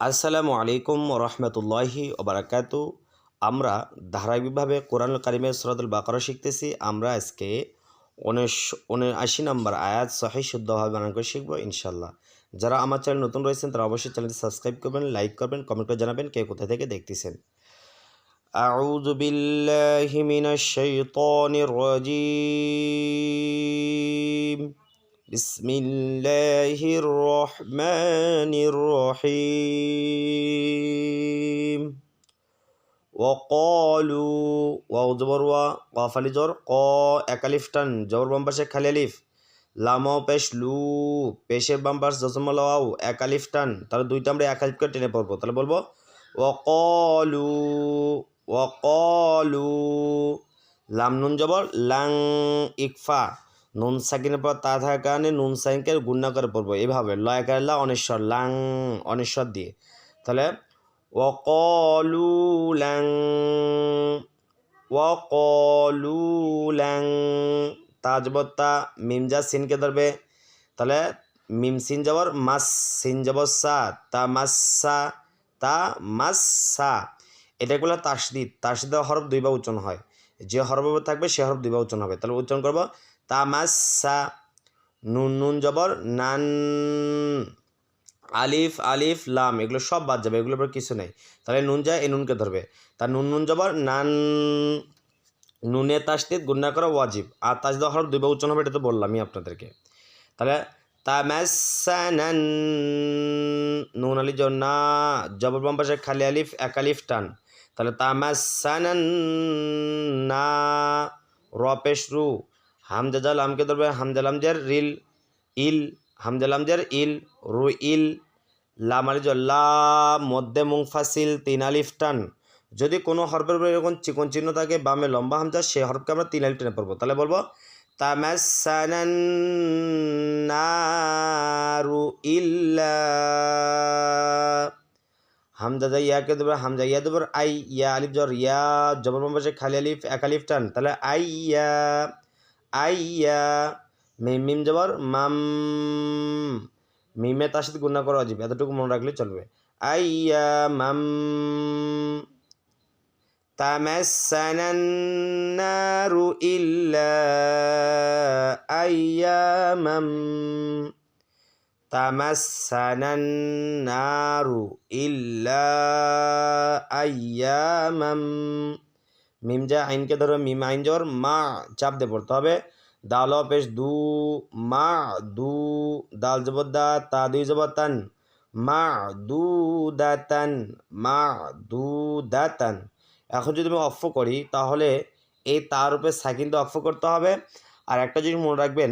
আসসালামু আলাইকুম রহমতুল্লাহি ওবরাকাত আমরা ধারাবাহিকভাবে কোরআন কারিমের সরাতুল বাকরা শিখতেছি আমরা আজকে উনিশ উনআশি নম্বর আয়াত সহি শুদ্ধভাবে বানান করে শিখবো ইনশাল্লাহ যারা আমার চ্যানেল নতুন রয়েছেন তারা অবশ্যই চ্যানেলটি সাবস্ক্রাইব করবেন লাইক করবেন কমেন্ট করে জানাবেন কে কোথা থেকে দেখতেছেন أعوذ بالله من الشيطان الرجيم بسم الله الرحمن الرحيم وقالوا واو জবর ওয়া কফ আলি জবর ক একালিফ টান জবর বাম পাশে খালি আলিফ লামো পেশ লু পেশের বাম পাশ জসমা লাও একালিফ টান তাহলে দুইটা আমরা এক আলিফ করে টেনে পড়বো তাহলে বলবো ওয়াকলু ওয়াকলু লাম নুন জবর লাং ইকফা নুন সাকিনের পর তা থাকার কারণে নুন সাইনকে গুণনা করে পড়ব। এইভাবে লয় কারলা, অনেশ্বর লাং, অনেশ্বর দিয়ে। তাহলে ওকলু ল্যাং ওকলু ল্যাং, তাজবত্তা মিমজা সিনকে ধরবে। তাহলে, মিম সিন যাবর মাস সিন যাবর সা, তা মাসা তা মাসা এটাগুলো তাসদিদ তাসদিদ হরফ দুইবার উচ্চারণ হয়। যে হরফ থাকবে, সে হরফ দুইবার উচ্চারণ হবে। তাহলে উচ্চারণ করব তামাসা, নুন নুন, জবর, নান, আলিফ আলিফ, লাম, এগুলো সব বাদ যাবে, এগুলোর উপর কিছু নেই। তাহলে নুন যায়, এই নুনকে ধরবে। তার নুন নুন, জবর, নান, নুনে তাসদিদ গুন্না করা ওয়াজিব। আর তাসদিদ হরফ দুইবার উচ্চারণ হবে, এটা তো বললামই আপনাদেরকে। তাহলে তামাসানান, নুন আলি জ না, জবর বাম পাশে খালি আলিফ, এক আলিফ টান। তাহলে তামাসানান, না রপেশ রু। হামজাজাল আমকে ধরবে হামজাল আমজার রিল, ইল হামজাল আমজার ইল, রু ইল লাম আলি জ লা মধ্যে মুংফাসিল তিন আলিফ টান। যদি কোনো হরফের উপরে এরকম চিকন চিহ্ন থাকে, বামে লম্বা হামজা সেই হরফকে আমরা তিন আলিফ টেনে পড়ব। তাহলে বলব, তামাসানান নারু ইল্লা। হামজা যা ইয়াকে দেবে হামজা ইয়া দেবর আই, ইয়া আলিফ জর, ইয়া জবর পাশে খালি আলিফ, এক আলিফ টান। তাহলে আই, ইয়া আই ইয়া মিম মিম জবর মাম মিমে তার সাথে গুণা করা অজিব এতটুকু মনে রাখলে চলবে আই ইয়া মাম تمسنا النار إلا أياما تمسنا النار إلا أياما মিম যা আইনকে ধরো মিম আইন জোর মা চাপ দিয়ে পড়তে হবে। দাল পেশ দু, মা দু, দাল জবর দা তা দুই জবর তান, মা দু দা তান, মা দু দা তান। এখন যদি আমি অফ করি, তাহলে এই তার উপরে সাকিনটা অফ করতে হবে। আর একটা জিনিস মনে রাখবেন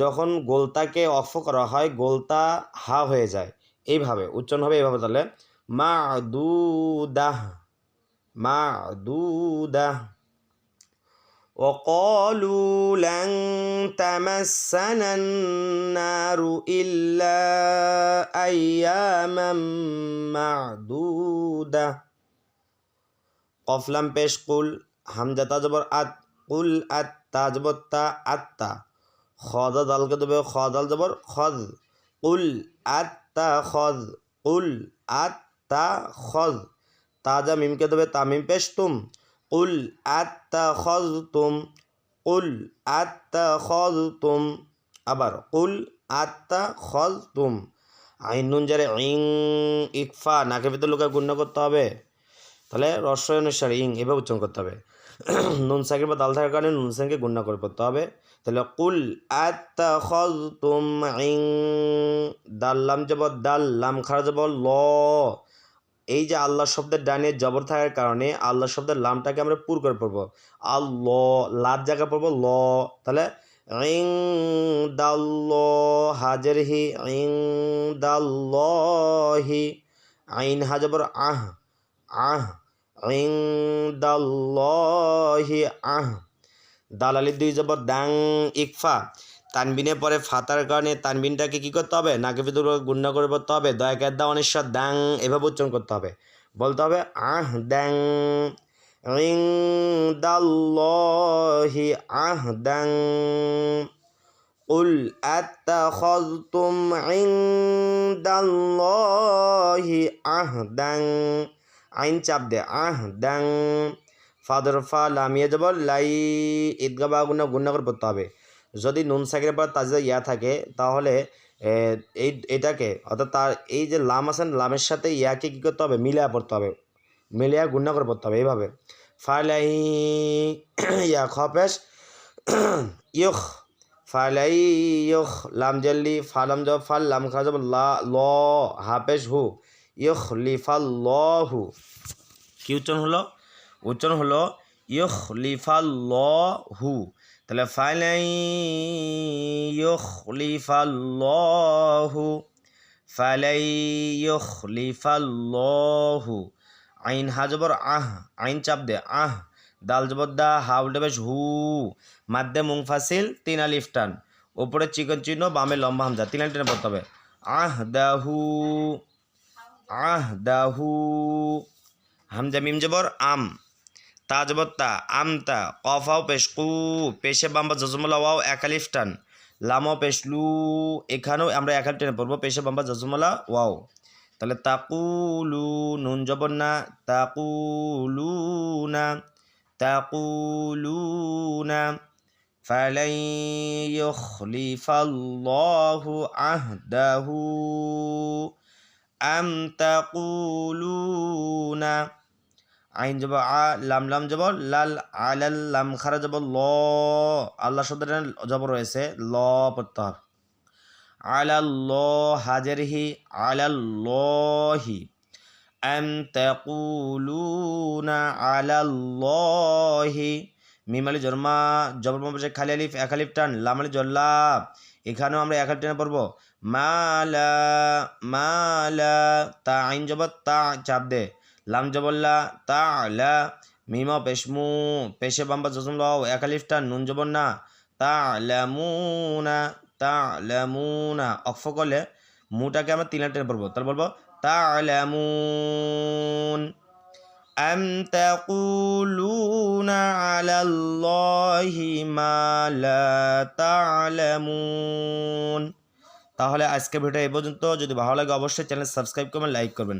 যখন গোলতাকে অফ করা হয়, গোলতা হা হয়ে যায়। এইভাবে, উচ্চারণ হবে এইভাবে তাহলে। মা দু দাহ معدودة وقالوا لن تمسنا النار إلا أياما معدودة قف لم پیش قل حمزة تجبر أت قل أت تجبر تا أت خذ دل كتب خذ دل جبر خذ قل أت خذ قل أت خذ তাজা মিমকে দেবে? তামিম পেশ তুম কুল আত্তা খজ তুম কুল আত্তা খজ তুম আবার কুল আত্তা খজ তুম আইন নুন যারে ইং, ইকফা নাকে ভিতরে লোকে গুণ্য করতে হবে। তাহলে রস্বয় অনুসারে ইং, এভাবে উচ্চারণ করতে হবে। নুন সাকির বা দাল থাকার কারণে নুন সাকিকে গুণনা করে পড়তে হবে। তাহলে কুল আত্তা খজ তুম ইং, দাল লাম যাব দাল লাম খারা যাব ল। এই যে আল্লাহ শব্দের ডানে জবর থাকার কারণে আল্লাহ শব্দের লামটাকে আমরা পুর করে পড়ব। আল্ল লাদ জায়গা পড়ব, ল, তাহলে ইং দাল্ল হাজের হি ইং দাল্লহি আইন হাজবর আহ আহ ইংদাল্লাহি আহ দালালি দুই জবর, দাং, ইকফা। তানবিনের পরে ফাতার কারণে তানবিনটাকে কী করতে হবে নাকে ভিতরে গুণ্য করে পড়তে হবে দয়াকের দা অনেশ্বর দাং এভাবে উচ্চারণ করতে হবে বলতে হবে আহ দ্যাং রিং দাল্লাহি আহ দ্যাং قل أتخذتم عند الله عهدا আইন চাপ দে আহ দাং ফাদর ফা লামিয়ে যাব লাই ঈদগা বা গুণা গুণা করে পড়তে হবে যদি নুন সাকিরের পর তাজা ইয়া থাকে, তাহলে এই, এটাকে, অর্থাৎ তার এই যে লাম আছেন লামের সাথে ইয়াকে কী করতে হবে? মিলিয়া পড়তে হবে। মিলিয়া গুণা করে পড়তে হবে এইভাবে। ফালাই ইয়া খপেশ, ইয়খ ফালাই ইয়খ, লাম জল্লি, ফালাম জব, ফাল, লাম খা লা, ল, হাফেশ, হু, ইয়খ লিফা ল, হু। কি উচ্চারণ হলো? উচ্চারণ হলো, ইয়খ লিফা ল, হু। তাহলে ফালাই ইয়খ লিফা ল হু ফালাই ইয়খ লিফা ল হু আইন হাজবর আহ, আইন চাপ দে, আহ। দাল জবর দা হা উল্টে বেশ হু। মাধ্যে মুংফাসিল তিন আলিফ টান। ওপরে চিকন চিহ্ন, বামে লম্বা হামজা, তিন আলিফ টেনে পড়তে হবে। আহ দাহু আহ দাহু হামজা মিম জবর আম। তা জবর তা আম তা কফাও পেশ কু পেশে বাম্বা জজমলা ওয়াও একালিফ টান লামাও পেশ লু এখানেও আমরা একাল টেনে পড়বো পেশে বাম্বা জজমলা ওয়াও তাহলে তাকুলু নুন জবর না তাকুলুনা তাকুলুনা فلن يخلف الله عهده أم تقولون আইন যাব আ, লাম লাম যাব লাল আলাল লাম, খারা যাব ল, আল্লাহ শব্দটা যাব রয়েছে, ল, পড়তে হবে। আলাল হাজারহি আলাল্লাহি। আম তাকুলুনা আলাল্লাহি। মিমালি জন্মা জবর মাপে খালি আলিফ, এক আলিফ টান লামালি জল্লা এখানেও আমরা এক আলিফ টেনে পড়ব। মালা মালা, তা, আইন জবর তা, চাপ দে। লাম জবল্লা তা লা মিমা পেশমু পেশে বাম্বা জজম লাও এক আলিফ টান নুন জবর না তা লামুনা তা লামুনা অক্ফ করলে মুটাকে আমরা তিন টেনে পড়বো তাহলে বলবো তা লামুন أم تقولون على الله ما لا تعلمون তাহলে আজকে ভিডিও এই পর্যন্ত যদি ভালো লাগে অবশ্যই চ্যানেল সাবস্ক্রাইব করবেন লাইক করবেন